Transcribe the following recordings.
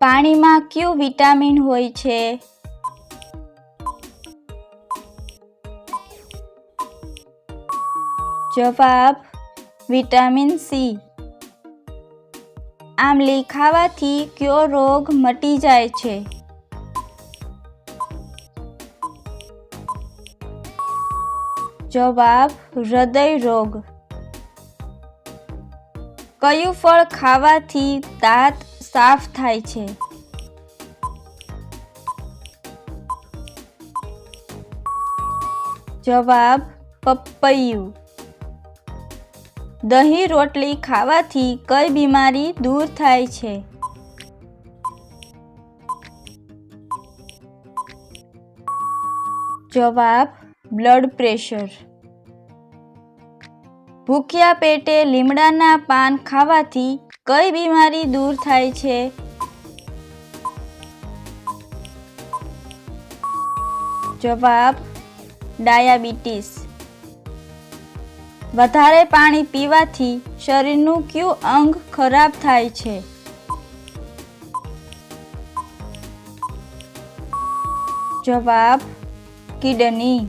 પાણીમાં કયું વિટામિન હોય છે? જવાબ, વિટામિન સી. આમલી ખાવાથી કયો રોગ મટી જાય છે? જવાબ, હૃદય રોગ. કયું ફળ ખાવાથી દાંત સાફ થાય છે. જવાબ, પપૈયું. દહીં રોટલી ખાવાથી કઈ બીમારી દૂર થાય છે? જવાબ, બ્લડ પ્રેશર. ભૂખ્યા પેટે લીમડાના પાન ખાવાથી કઈ બીમારી દૂર થાય છે? જવાબ, ડાયાબિટીસ. વધારે પાણી પીવાથી શરીરનું કયું અંગ ખરાબ થાય છે? જવાબ, કિડની.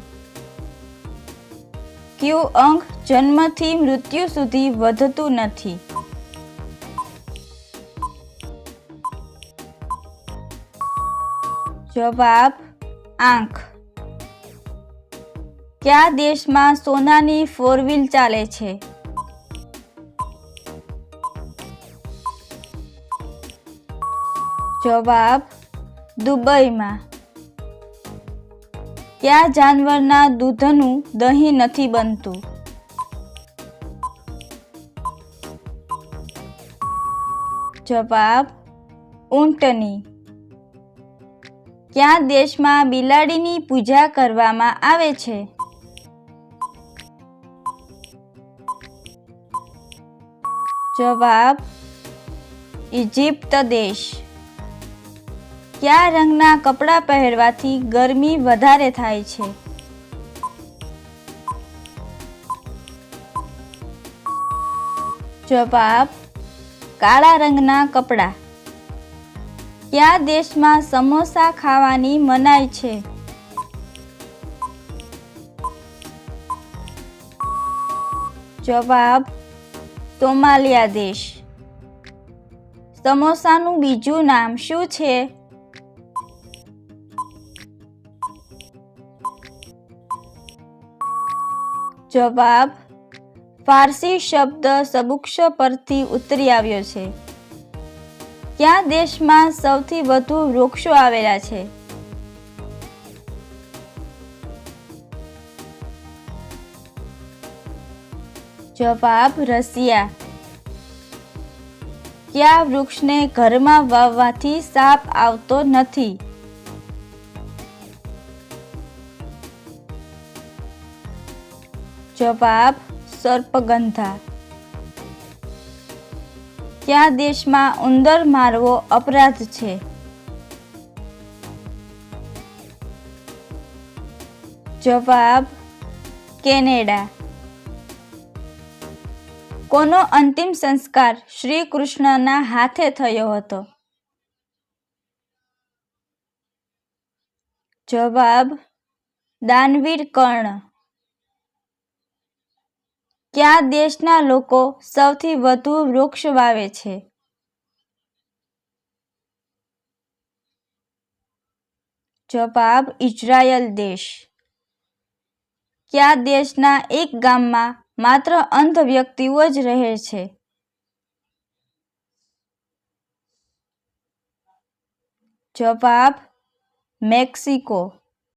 કયું અંગ જન્મથી મૃત્યુ સુધી વધતું નથી? જવાબ આંખ. કયા દેશમાં સોનાની ફોર વ્હીલ ચાલે છે? જવાબ દુબઈમાં. કયા જાનવરના દૂધનું દહીં નથી બનતું? જવાબ ઊંટની. કયા દેશમાં બિલાડીની પૂજા કરવામાં આવે છે? જવાબ ઇજિપ્ત દેશ. કયા રંગના કપડાં પહેરવાથી ગરમી વધારે થાય છે? જવાબ, કાળા રંગના કપડાં. કયા દેશમાં સમોસા ખાવાની મનાઈ છે? જવાબ સોમાલિયા દેશ. સમોસાનું બીજું નામ શું છે? જવાબ, ફારસી શબ્દ સબુક્ષ પરથી ઉતરી આવ્યો છે. કયા દેશમાં સૌથી વધુ વૃક્ષો આવેલા છે. જવાબ રશિયા. કયા વૃક્ષને ઘરમાં વાવવાથી સાપ આવતો નથી. જવાબ સર્પગંધા. કયા દેશમાં ઉંદર મારવો અપરાધ છે? જવાબ, કેનેડા. કોનો અંતિમ સંસ્કાર શ્રી કૃષ્ણના હાથે થયો હતો? જવાબ, દાનવીર કર્ણ. કયા દેશના લોકો સૌથી વધુ વૃક્ષ વાવે છે? જવાબ, ઇઝરાયલ દેશ. કયા દેશના એક ગામમાં માત્ર અંધ વ્યક્તિઓ જ રહે છે? જવાબ, મેક્સિકો.